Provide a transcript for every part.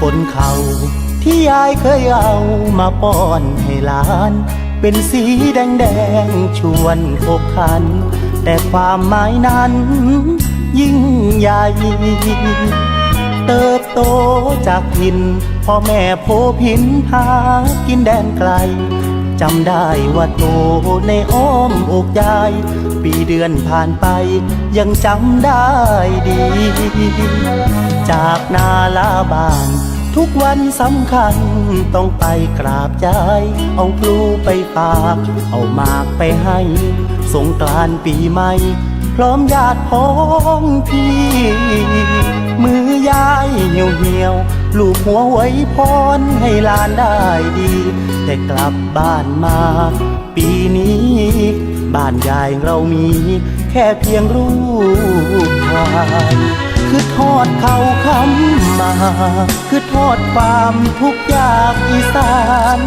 ปนเขาที่ยายเคยเอามาป้อนให้หลาน เป็นสีแดงแดงชวนขบขัน แต่ความหมายนั้นยิ่งใหญ่เติบโตจากหินพ่อแม่โพพินหากินแดนไกลจำได้ว่าโตในอ้อมอกยาย ปีเดือนผ่านไปยังจำได้ดี จากนาลาบาน ทุกวันสำคัญต้องไปกราบยายเอาพลูไปฝาก เอามากไปให้ สงกรานปีใหม่ พร้อมญาติพ้องพี่ มือยายเหี่ยวเหี่ยวลูกหัวไว้พรให้ลานได้ดี แต่กลับบ้านมา ปีนี้ บ้านยายเรามี แค่เพียงรูปถ่าย คือทอดเขาคำมา คือทอดความทุกข์ยากอีสาน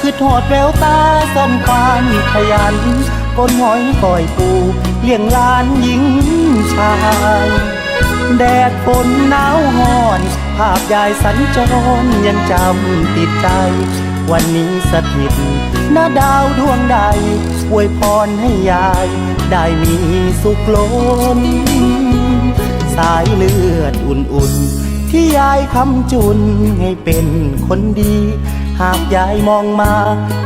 คือทอดแววตาซ่อมความขยันก้นหอยก่อยปูเลี้ยงลานหญิงชายแดดฝนหนาวหอน ภาพยายสัญจรยังจำติดใจ วันนี้สถิตหน้าดาวดวงใดอวยพรให้ยาย ได้มีสุขล้น สายเลือดอุ่นๆ ที่ยายคำจุนให้เป็นคนดี หากยายมองมา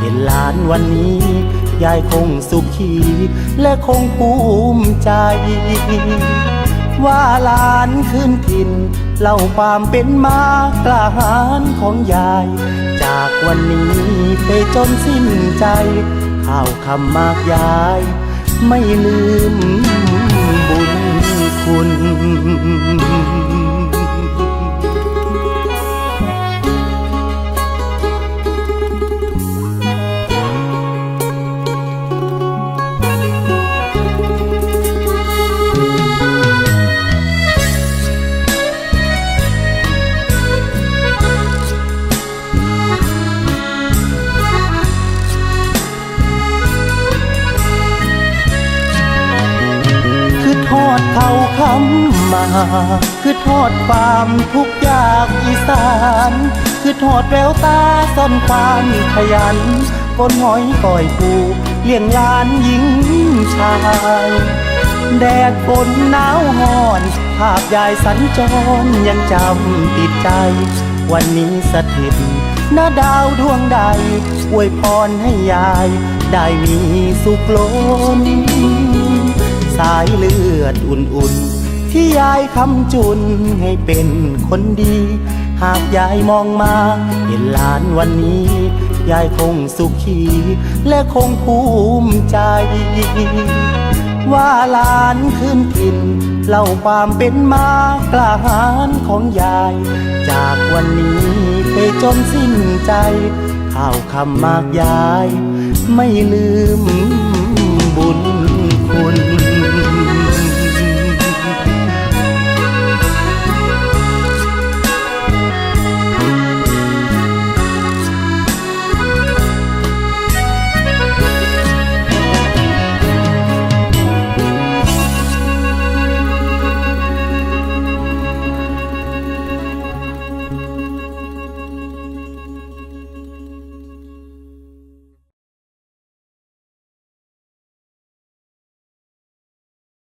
เห็นหลานวันนี้ ยายคงสุขี และคงภูมิใจ ว่าหลานขึ้นถิ่นเล่าความเป็นมากล้าหาญของยาย จากวันนี้ไปจนสิ้นใจ ข้าวคำมากยาย ไม่ลืม คุณ คือทอดเขาคำมา คือทอดความทุกข์ยากอีสาน คือทอดแววตาซ่อนความขยันก้นหอยก่อยปูเลี้ยงลานหญิงชายแดดฝนหนาวห้อน ภาพยายสัญจรยังจำติดใจ วันนี้สถิตหน้าดาวดวงใด อวยพรให้ยาย ได้มีสุขล้น สายเลือดอุ่นๆ ที่ยายคำจุนให้เป็นคนดี หากยายมองมาเห็นหลานวันนี้ ยายคงสุขี และคงภูมิใจ ว่าหลานขึ้นถิ่นเล่าความเป็นมากล้าหาญของยาย จากวันนี้ไปจนสิ้นใจ ข้าวคำมากยาย ไม่ลืม